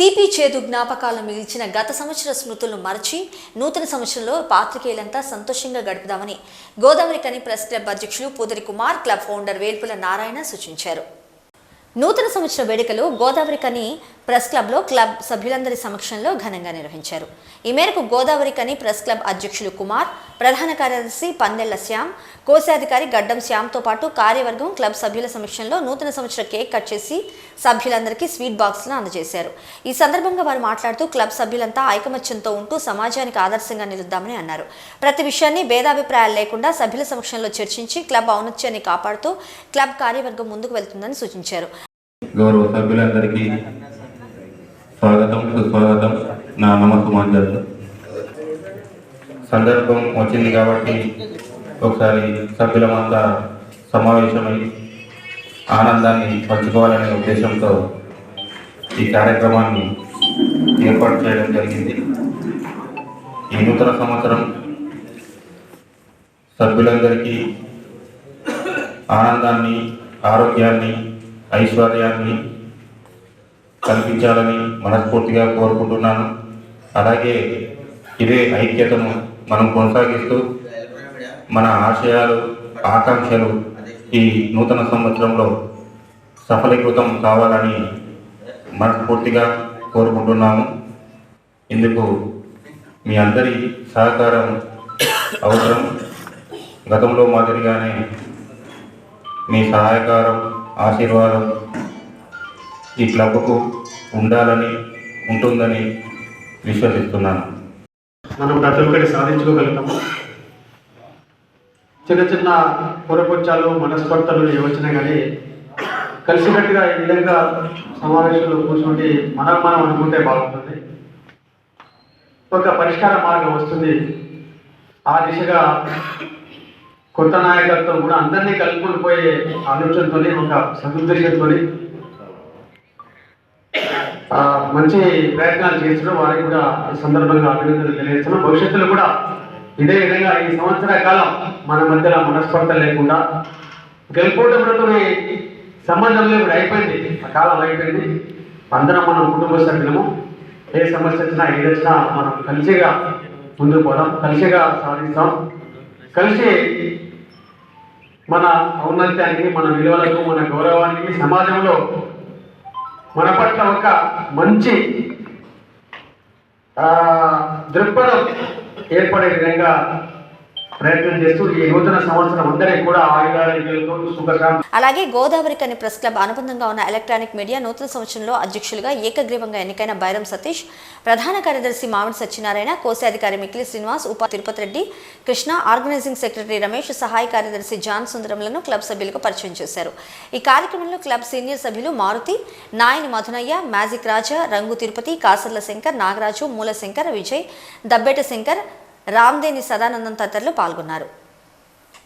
తీపి చేదు జ్ఞాపకాలను మిగిల్చిన గత సంవత్సర స్మృతులను మరచి నూతన సంవత్సరంలో పాత్రికేయులంతా సంతోషంగా గడుపుదామని గోదావరి కని ప్రెస్ క్లబ్ అధ్యక్షులు పూదరి కుమార్ క్లబ్ ఫౌండర్ వేల్పుల నారాయణ సూచించారు. నూతన సంవత్సర వేడుకలు గోదావరి కని ప్రెస్ క్లబ్లో క్లబ్ సభ్యులందరి సమక్షంలో ఘనంగా నిర్వహించారు. ఈ మేరకు గోదావరి కని ప్రెస్ క్లబ్ అధ్యక్షులు కుమార్ ప్రధాన కార్యదర్శి పందెళ్ళ శ్యామ్ కోశాధికారి గడ్డం శ్యామ్తో పాటు కార్యవర్గం క్లబ్ సభ్యుల సమక్షంలో నూతన సంవత్సర కేక్ కట్ చేసి సభ్యులందరికీ స్వీట్ బాక్స్లను అందజేశారు. ఈ సందర్భంగా వారు మాట్లాడుతూ క్లబ్ సభ్యులంతా ఐకమత్యంతో ఉంటూ సమాజానికి ఆదర్శంగా నిలుద్దామని అన్నారు. ప్రతి విషయాన్ని భేదాభిప్రాయాలు లేకుండా సభ్యుల సమక్షంలో చర్చించి క్లబ్ ఔన్నత్యాన్ని కాపాడుతూ క్లబ్ కార్యవర్గం ముందుకు వెళ్తుందని సూచించారు. గౌరవ సభ్యులందరికీ స్వాగతం సుస్వాగతం. నా నమస్సుమాంజలు సందర్భం వచ్చింది కాబట్టి ఒకసారి సభ్యులమంతా సమావేశమై ఆనందాన్ని పంచుకోవాలనే ఉద్దేశంతో ఈ కార్యక్రమాన్ని ఏర్పాటు చేయడం జరిగింది. ఈ నూతన సంవత్సరం సభ్యులందరికీ ఆనందాన్ని ఆరోగ్యాన్ని ఐశ్వర్యాన్ని కల్పించాలని మనస్ఫూర్తిగా కోరుకుంటున్నాను. అలాగే ఇదే ఐక్యతను మనం కొనసాగిస్తూ మన ఆశయాలు ఆకాంక్షలు ఈ నూతన సంవత్సరంలో సఫలీకృతం కావాలని మనస్ఫూర్తిగా కోరుకుంటున్నాము. ఇందుకు మీ అందరి సహకారం అవసరం. గతంలో మాదిరిగానే మీ సహాయకారం ఆశీర్వాదం ఈ క్లబ్కు ఉండాలని ఉంటుందని విశ్వసిస్తున్నాను. మనం ప్రతి ఒక్కటి సాధించుకోగలుగుతాము? చిన్న చిన్న పొరపొచ్చాలు మనస్పర్ధలు యోచన కానీ కలిసికట్టుగా ఈ విధంగా సమావేశంలో కూర్చుంటే మనం మనం అనుకుంటే బాగుంటుంది. ఒక పరిష్కార మార్గం వస్తుంది. ఆ దిశగా కొత్త నాయకత్వం కూడా అందరినీ కలుపుకొని పోయే ఒక సదుద్దేశంతో మంచి ప్రయత్నాలు చేస్తున్నాం వారికి కూడా ఈ సందర్భంగా అభినందనలు తెలియజేస్తున్నాం. భవిష్యత్తులో కూడా ఇదే విధంగా ఈ సంవత్సర కాలం మన మధ్యలో మనస్పర్ధ లేకుండా గెలుపోవడంతో సంబంధం ఇప్పుడు అయిపోయింది. ఆ కాలం అయిపోయింది. అందరం మనం కుటుంబ సభ్యులము. ఏ సమస్య వచ్చినా ఏదైనా మనం కలిసిగా ముందుకు పోదాం. కలిసిగా సాధిస్తాం. కలిసి మన ఔన్నత్యానికి మన విలువలకు మన గౌరవానికి సమాజంలో మన పట్ల ఒక మంచి ఆ, దృక్పథం ఏర్పడే విధంగా ప్రయత్నం చేస్తూ ఈ నూతన సంవత్సరం అందరికీ కూడా ఆయుధాలతో సుఖశాంతి. అలాగే గోదావరి కని ప్రెస్ క్లబ్ అనుబంధంగా ఉన్న ఎలక్ట్రానిక్ మీడియా నూతన సంవత్సరంలో అధ్యక్షులుగా ఏకగ్రీవంగా ఎన్నికైన బైరం సతీష్ ప్రధాన కార్యదర్శి మామిడి సత్యనారాయణ కోశాధికారి మిక్కిలి శ్రీనివాస్ ఉప తిరుపతి రెడ్డి కృష్ణ ఆర్గనైజింగ్ సెక్రటరీ రమేష్ సహాయ కార్యదర్శి జాన్ సుందరంలను క్లబ్ సభ్యులకు పరిచయం చేశారు. ఈ కార్యక్రమంలో క్లబ్ సీనియర్ సభ్యులు మారుతి నాయని మధునయ్య మ్యాజిక్ రాజా రంగు తిరుపతి కాసర్ల శంకర్ నాగరాజు మూల శంకర్ విజయ్ దబ్బేట శంకర్ రామ్దేని సదానందం తదితరులు పాల్గొన్నారు